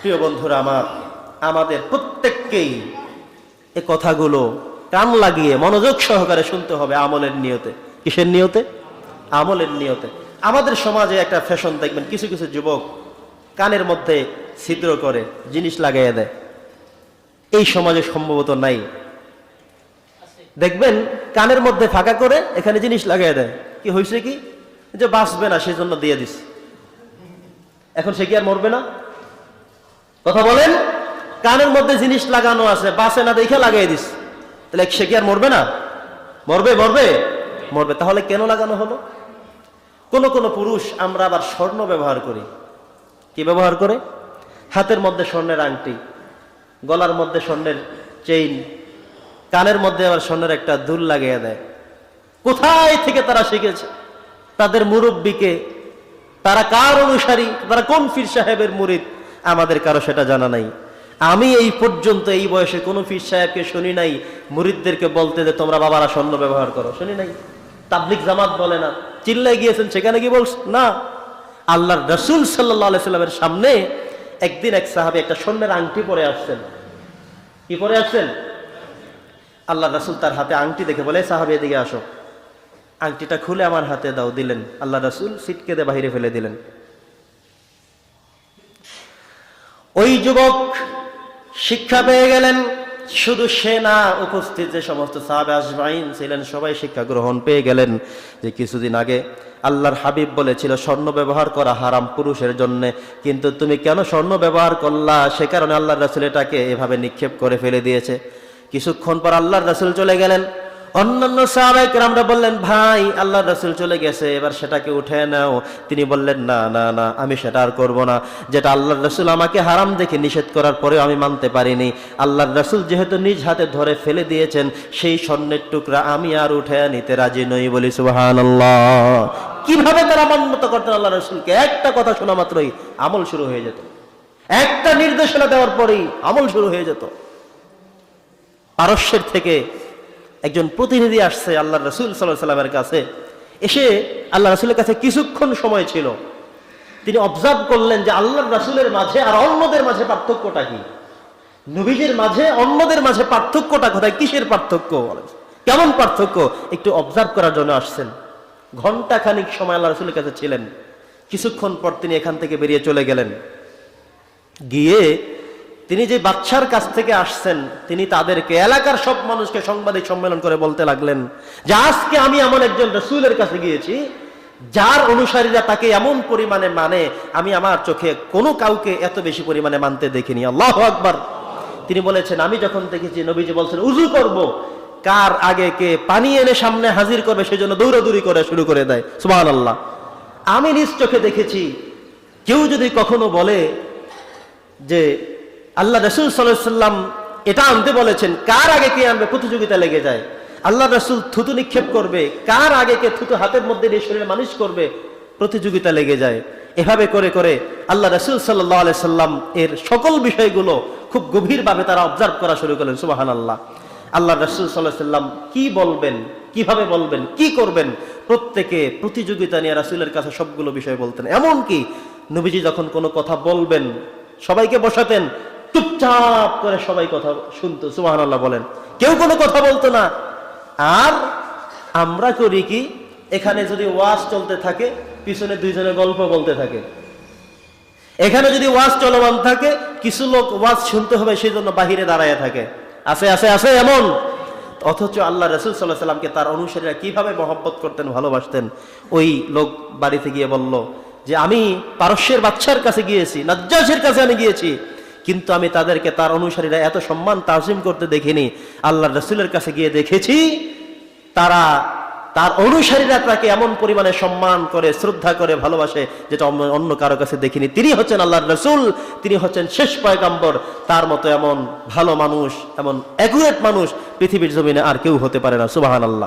প্রিয় বন্ধুরা, আমার, আমাদের প্রত্যেককেই এ কথাগুলো কান লাগিয়ে মনোযোগ সহকারে শুনতে হবে আমলের নিয়তে। কিসের নিয়তে? আমলের নিয়তে। আমাদের সমাজে একটা ফ্যাশন, দেখবেন, কিছু কিছু যুবক কানের মধ্যে ছিদ্র করে জিনিস লাগাইয়া দেয়। এই সমাজে সম্ভবত নাই। দেখবেন, কানের মধ্যে ফাঁকা করে এখানে জিনিস লাগাই দেয়। কি হয়েছে কি? যে বাঁচবে না, সেজন্য দিয়ে দিস এখন সে কি আর মরবে না? কথা বলেন? কানের মধ্যে জিনিস লাগানো আছে, বাসে না দেখে লাগাই দিস। তাহলে সে কি আর মরবে না? মরবে মরবে? মরবে। তাহলে কেন লাগানো হলো? কোন কোন পুরুষ আমরা আবার স্বর্ণ ব্যবহার করি। কি ব্যবহার করে? হাতের মধ্যে স্বর্ণের আংটি, গলার মধ্যে স্বর্ণের চেইন কানের মধ্যে আবার স্বর্ণের একটা দুল লাগিয়ে দেয়। কোথায় থেকে তারা শিখেছে? তাদের মুরব্বীকে, তারা কার অনুসারী? তারা কোন ফির সাহেবের মুরিদ? আমাদের কারও সেটা জানা নাই। আমি এই পর্যন্ত এই বয়সে কোনো ফির সাহেবকে শুনি নাই, মুরিদদেরকে বলতে যে তোমরা বাবারা স্বর্ণ ব্যবহার করো, শুনি নাই। তাবলিক জামাত বলে না। চিল্লাই গিয়েছেন, সেখানে কি বলছ, না। আল্লাহর রসুল সাল্লাহ সাল্লামের সামনে একদিন এক সাহাবি একটা স্বর্ণের আংটি পরে আসছেন। কি পরে আসছেন? আল্লাহ রাসুল তার হাতে আংটি দেখে বলে সাহাবি, এদিকে আসো। আংটিটা খুলে আমার হাতে দাও, দিলেন। আল্লাহ রাসুল সিটকে দিয়ে বাহিরে ফেলে দিলেন। ওই যুবক শিক্ষা পেয়ে গেলেন। শুধু সে না, উপস্থিত যে সমস্ত সাহাবে আজমাইন ছিলেন, সবাই শিক্ষা গ্রহণ পেয়ে গেলেন যে কিছুদিন আগে আল্লাহর হাবিব বলেছিল, স্বর্ণ ব্যবহার করা হারাম পুরুষের জন্য, কিন্তু তুমি কেন স্বর্ণ ব্যবহার করলা? সে কারণে আল্লাহর রাসুল এটাকে এভাবে নিক্ষেপ করে ফেলে দিয়েছে। কিছুক্ষণ পর আল্লাহর রাসুল চলে গেলেন। অন্যান্য সাহাবাহিক আমরা বললেন, ভাই আল্লাহ রসুল চলে গেছে, এবার সেটাকে উঠে নাও। তিনি বললেন, না না না, আমি সেটা আর করব না। যেটা আল্লাহ রসুল আমাকে হারাম দেখে নিষেধ করার পরেও আমি মানতে পারিনি। আল্লাহ রসুল যেহেতু নিজ হাতে ধরে ফেলে দিয়েছেন, সেই স্বর্ণের টুকরা আমি আর উঠে নিতে রাজি নই বলি সুবাহান কীভাবে তারা মান্যত করতেন আল্লাহ রসুলকে? একটা কথা শোনা মাত্রই, আমল শুরু হয়ে যেত। একটা নির্দেশনা দেওয়ার পরেই আমল শুরু হয়ে যেত। পারস্যের থেকে একজন প্রতিনিধি আসছে আল্লাহ রসুল সাল্লাহ সাল্লামের কাছে। এসে আল্লাহ রসুলের কাছে কিছুক্ষণ সময় ছিল। তিনি অবজার্ভ করলেন যে আল্লাহ রসুলের মাঝে আর অন্যদের মাঝে পার্থক্যটা কি? নবীজের মাঝে অন্যদের মাঝে পার্থক্যটা কোথায়? কিসের পার্থক্য? কেমন পার্থক্য? একটু অবজার্ভ করার জন্য আসছেন। ঘণ্টা খানিক সময় আল্লাহ রসুলের কাছে ছিলেন। কিছুক্ষণ পর তিনি এখান থেকে বেরিয়ে চলে গেলেন। গিয়ে তিনি যে বাচ্চার কাছ থেকে আসছেন, তিনি তাদেরকে, এলাকার সব মানুষকে সাংবাদিক সম্মেলন করে বলতে লাগলেন যে আজকে আমি এমন একজন রসুলের কাছে গিয়েছি, যার অনুসারীরা তাকে এমন পরিমাণে মানে আমি আমার চোখে কোনো কাউকে এত বেশি পরিমাণে মানতে দেখিনি। আল্লাহ আকবার। তিনি বলেছেন, আমি যখন দেখেছি, নবীজি বলছেন উজু করব। কার আগে কে পানি এনে সামনে হাজির করবে সেই সেজন্য দৌড়াদৌড়ি করে শুরু করে দেয়। সুবাহ আল্লাহ আমি নিজ চোখে দেখেছি, কেউ যদি কখনো বলে যে আল্লাহ রসুল সাল্লাম এটা আনতে বলেছেন, কার আগে কে আনবে? প্রতিযোগিতা লেগে যায়। আল্লাহ রসুল থুতু নিক্ষেপ করবে, কার আগে কে থুতু হাতের মধ্যে নিয়ে শরীরে মানুষ করবে? প্রতিযোগিতা লেগে যায়। এভাবে করে করে আল্লাহ রসুল সাল্লাহ সাল্লাম এর সকল বিষয়গুলো খুব গভীরভাবে তারা অবজার্ভ করা শুরু করলেন সুবাহান আল্লাহ আল্লাহ রসুল সাল্লাহ সাল্লাম কি বলবেন, কীভাবে বলবেন, কি করবেন? প্রত্যেকে প্রতিযোগিতা নিয়ে রাসুলের কাছে সবগুলো বিষয় বলতেন। এমনকি নবীজি যখন কোনো কথা বলবেন, সবাইকে বসাতেন চুপচাপ করে সবাই কথা শুনতো সুবাহান আল্লাহ বলেন। কেউ কোনো কথা বলতো না। আর আমরা করি কি, এখানে যদি ওয়াজ চলতে থাকে, পিছনে দুইজনে গল্প বলতে থাকে। এখানে যদি ওয়াজ চলমান থাকে, কিছু লোক ওয়াজ শুনতে হবে সেই জন্য বাহিরে দাঁড়ায় থাকে। আছে আছে আছে, এমন। অথচ আল্লাহ রসুল সাল্লাহ সাল্লামকে তার অনুসারীরা কীভাবে মহব্বত করতেন, ভালোবাসতেন। ওই লোক বাড়িতে গিয়ে বলল যে, আমি পারস্যের বাচ্চার কাছে গিয়েছি, নজ্জাসের কাছে আমি গিয়েছি। কিন্তু আমি তাদেরকে তার অনুসারীরা এত সম্মান তাজিম করতে দেখিনি। আল্লাহ রসুলের কাছে গিয়ে দেখেছি, তারা তার অনুসারীরা তাকে এমন পরিমাণে সম্মান করে, শ্রদ্ধা করে, ভালোবাসে, যেটা অন্য- কারও কাছে দেখিনি। তিনি হচ্ছেন আল্লাহ রসুল, তিনি হচ্ছেন শেষ পয়গাম্বর। তার মতো এমন ভালো মানুষ, এমন অ্যাকুরেট মানুষ পৃথিবীর জমিনে আর কেউ হতে পারে না। সুবাহান আল্লাহ